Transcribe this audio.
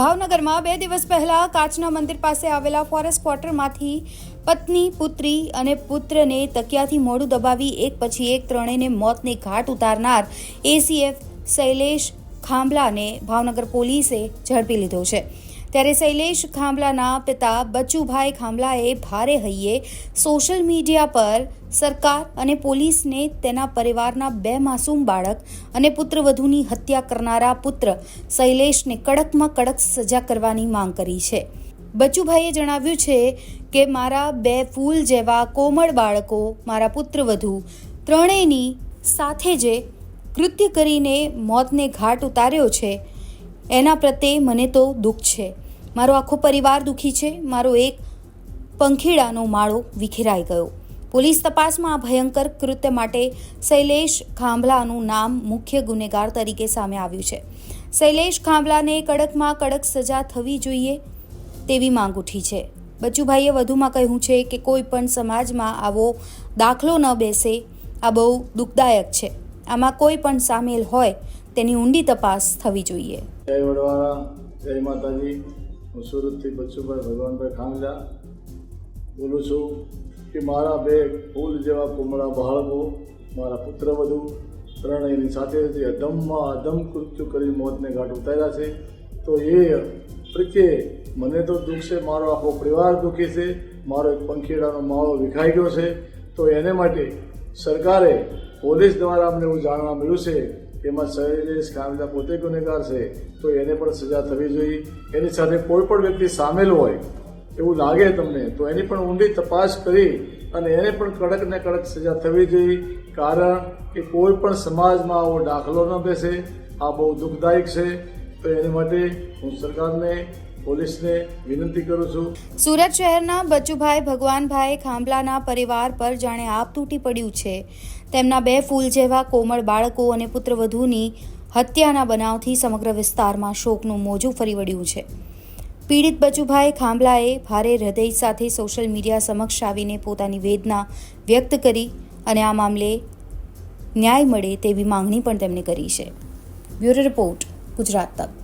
ભાવનગરમાં બે દિવસ પહેલા કાચના મંદિર પાસે આવેલા ફોરેસ્ટ ક્વાર્ટરમાંથી પત્ની, પુત્રી અને પુત્રને તકિયાથી મોઢું દબાવી એક પછી એક ત્રણેયને મોતને ઘાટ ઉતારનાર એસીએફ શૈલેષ ખાંભલાને ભાવનગર પોલીસે ઝડપી લીધો છે. ત્યારે શૈલેષ ખાંભલાના પિતા બચુભાઈ ખાંભલાએ ભારે હૈયે સોશિયલ મીડિયા પર સરકાર અને પોલીસને તેના પરિવારના બે માસૂમ બાળક અને પુત્રવધુની હત્યા કરનારા પુત્ર શૈલેષને કડકમાં કડક સજા કરવાની માંગ કરી છે. બચ્ચુભાઈએ જણાવ્યું છે કે, મારા બે ફૂલ જેવા કોમળ બાળકો, મારા પુત્રવધુ ત્રણેયની સાથે જે કૃત્ય કરીને મોતને ઘાટ ઉતાર્યો છે, એના પ્રત્યે મને તો દુઃખ છે. મારો આખો પરિવાર દુઃખી છે. મારો એક પંખીડાનો માળો વિખેરાઈ ગયો. પોલીસ તપાસમાં આ ભયંકર કૃત્ય માટે શૈલેષ ખાંભલાનું નામ મુખ્ય ગુનેગાર તરીકે સામે આવ્યું છે. શૈલેષ ખાંભલાને કડકમાં કડક સજા થવી જોઈએ તેવી માંગ ઉઠી છે. બચ્ચુભાઈએ વધુમાં કહ્યું છે કે કોઈ પણ સમાજમાં આવો દાખલો ન બેસે. આ બહુ દુઃખદાયક છે. આમાં કોઈ પણ સામેલ હોય તેની ઊંડી તપાસ થવી જોઈએ. જય જય માતાજી. હું સુરતથી બચ્ચુભાઈ ભગવાનભાઈ ખાંગલા બોલું છું કે મારા બે ફૂલ જેવા કુમળા બાળકો, મારા પુત્ર વધુ, ત્રણેયની સાથે જે અધમમાં અધમ કૃત્યુ કરી મોતને ઘાટ ઉતાર્યા છે. તો એ પ્રત્યે મને તો દુઃખ છે, મારો આખો પરિવાર દુઃખી છે, મારો એક પંખીડાનો માળો વિખાઈ ગયો છે. તો એને માટે સરકારે પોલીસ દ્વારા અમને એવું જાણવા મળ્યું છે એમાં શૈલેષ કામલા પોતે ગુનેગાર છે તો એને પણ સજા થવી જોઈએ. એની સાથે કોઈ પણ વ્યક્તિ સામેલ હોય, એવું લાગે તમને, તો એની પણ ઊંડી તપાસ કરી અને એને પણ કડક ને કડક સજા થવી જોઈએ, કારણ કે કોઈ પણ સમાજમાં આવો દાખલો ન બેસે, આ બહુ દુઃખદાયક છે. તો એની માટે હું સરકારને, પોલીસને વિનંતી કરું છું. સુરત શહેરના બચ્ચુભાઈ ભગવાનભાઈ ખાંભલાના પરિવાર પર જાણે આપ તૂટી પડ્યું છે. તેમના બે ફૂલ જેવા કોમળ બાળકો અને પુત્રવધૂની હત્યાના બનાવથી સમગ્ર વિસ્તારમાં શોકનું મોજું ફરી વળ્યું છે. પીડિત બચુભાઈ ખાંભલાએ ભારે હૃદય સાથે સોશિયલ મીડિયા સમક્ષ આવીને પોતાની વેદના વ્યક્ત કરી અને આ મામલે ન્યાય મળે તેવી માંગણી પણ તેમણે કરી છે. બ્યુરો રિપોર્ટ, ગુજરાત તક.